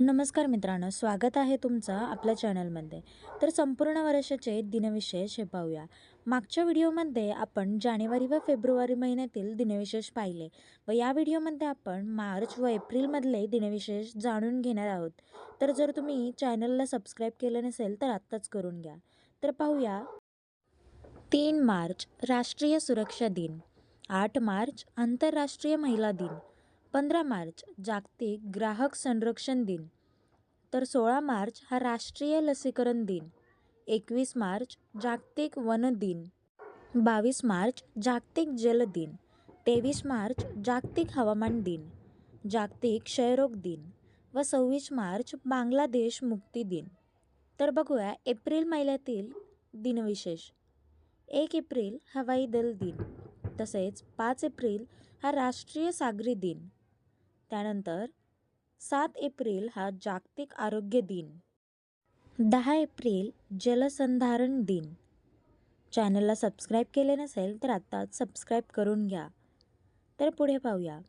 नमस्कार मित्रांनो स्वागत आहे तुमचं आपल्या चॅनलमध्ये. तर संपूर्ण वर्षाचे दिनविशेष हे पाहूया. मागच्या व्हिडिओमध्ये आपण जानेवारी व फेब्रुवारी महिन्यातील दिनविशेष पाहिले व या व्हिडिओमध्ये आपण मार्च व एप्रिलमधले दिनविशेष जाणून घेणार आहोत. तर जर तुम्ही चॅनलला सबस्क्राईब केलं नसेल तर आत्ताच करून घ्या. तर पाहूया. तीन मार्च राष्ट्रीय सुरक्षा दिन. आठ मार्च आंतरराष्ट्रीय महिला दिन. पंधरा मार्च जागतिक ग्राहक संरक्षण दिन. तर सोळा मार्च हा राष्ट्रीय लसीकरण दिन. एकवीस मार्च जागतिक वन दिन. बावीस मार्च जागतिक जल दिन. तेवीस मार्च जागतिक हवामान दिन. जागतिक क्षयरोग दिन व सव्वीस मार्च बांगलादेश मुक्ती दिन. तर बघूया एप्रिल महिन्यातील दिनविशेष. एक एप्रिल हवाई दल दिन. तसेच पाच एप्रिल हा राष्ट्रीय सागरी दिन. त्यानंतर सात एप्रिल हा जागतिक आरोग्य दिन. दहा एप्रिल जलसंधारण दिन. चॅनलला सबस्क्राईब केले नसेल तर आत्ताच सबस्क्राईब करून घ्या. तर पुढे पाहूया.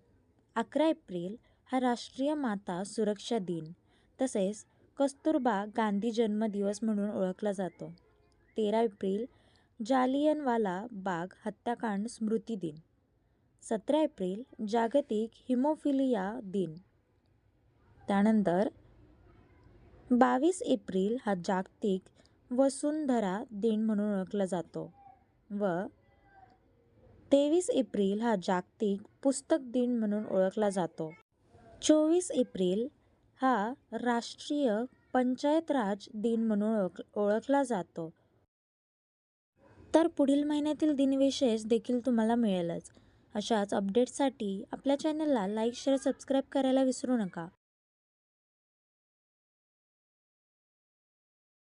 अकरा एप्रिल हा राष्ट्रीय माता सुरक्षा दिन तसेच कस्तुरबा गांधी जन्मदिवस म्हणून ओळखला जातो. तेरा एप्रिल जालियनवाला बाग हत्याकांड स्मृती दिन. सतरा एप्रिल जागतिक हिमोफिलिया दिन. त्यानंतर बावीस एप्रिल हा जागतिक वसुंधरा दिन म्हणून ओळखला जातो व तेवीस एप्रिल हा जागतिक पुस्तक दिन म्हणून ओळखला जातो. चोवीस एप्रिल हा राष्ट्रीय पंचायत राज दिन म्हणून ओळख ओळखला जातो. तर पुढील महिन्यातील दिनविशेष देखील तुम्हाला मिळेलच. अशाच अपडेट्ससाठी आपल्या चॅनलला लाईक शेअर सबस्क्राईब करायला विसरू नका.